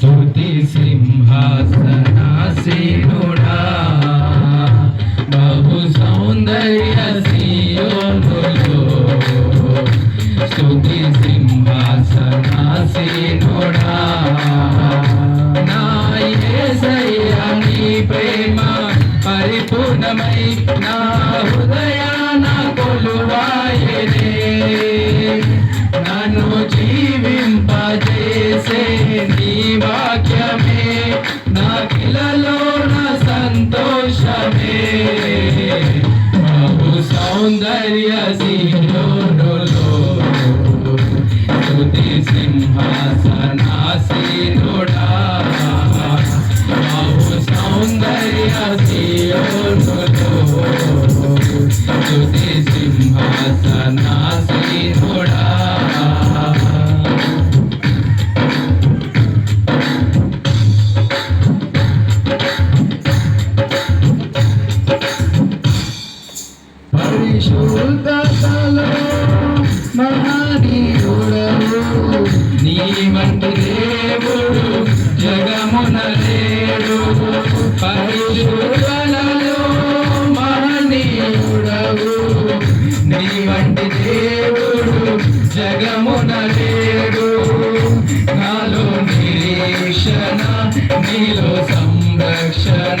స్తుతి సింహాసనాసీనుడా. బహు సౌందర్య సీయోనులో. స్తుతి సింహాసనాసీనుడా. నా ప్రేమ పరిపూర్ణమై నా హృదయాన కొలువాయనే. నన్ను చేసే నీ వాక్యమే. నా కిలలో నా సంతోషమే. బహు సౌందర్య సీనులో స్తుతి సింహాసనాసీనుడా. బహు సౌందర్య సీనులో స్తుతి సింహాసనాసీనుడా. పరిశుద్ధతలో మహనీయుడవు నీ వంటి దేవుడు జగమున లేడు పరిశుద్ధలలో మహనీయుడవు నీ వంటి దేవుడు జగమున లేడు నాలో నిరీక్షణ నీలో సంరక్షణ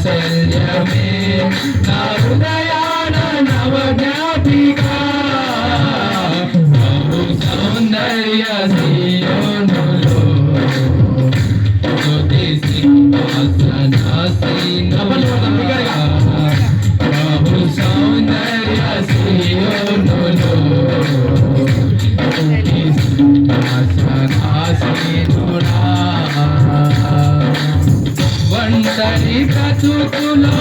వాత్సల్యమే నా హృదయాన జ్ఞాపిక బహు సౌందర్య ఒంటరి బ్రతుకులో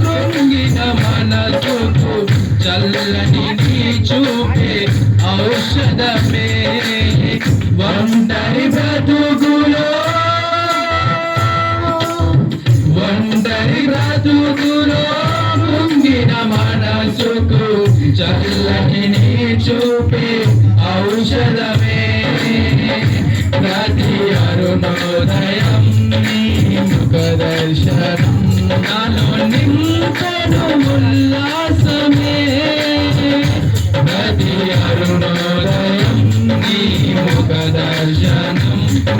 కృంగిన మనసుకు చల్లని నీ చూపే ఔషధమే. ఒంటరి బ్రతుకులో ఒంటరి బ్రతుకులో కృంగిన మనసుకు చల్లని నీ చూపే ఔషధమే. ప్రతి అరుణోదయ దర్శనం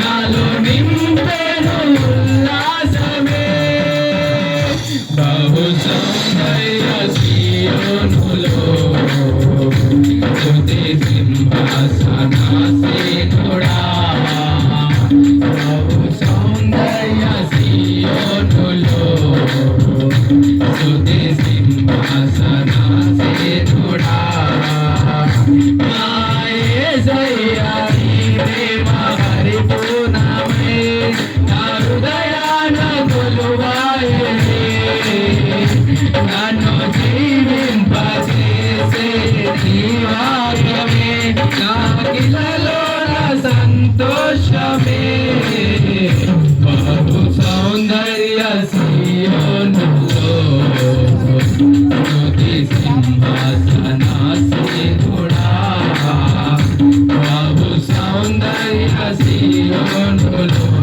నాలో నింపెను ఉల్లాసమే. బహు సౌందర్య సీయోనులో స్తుతి సింహాసనాసీనుడా জীবন হলো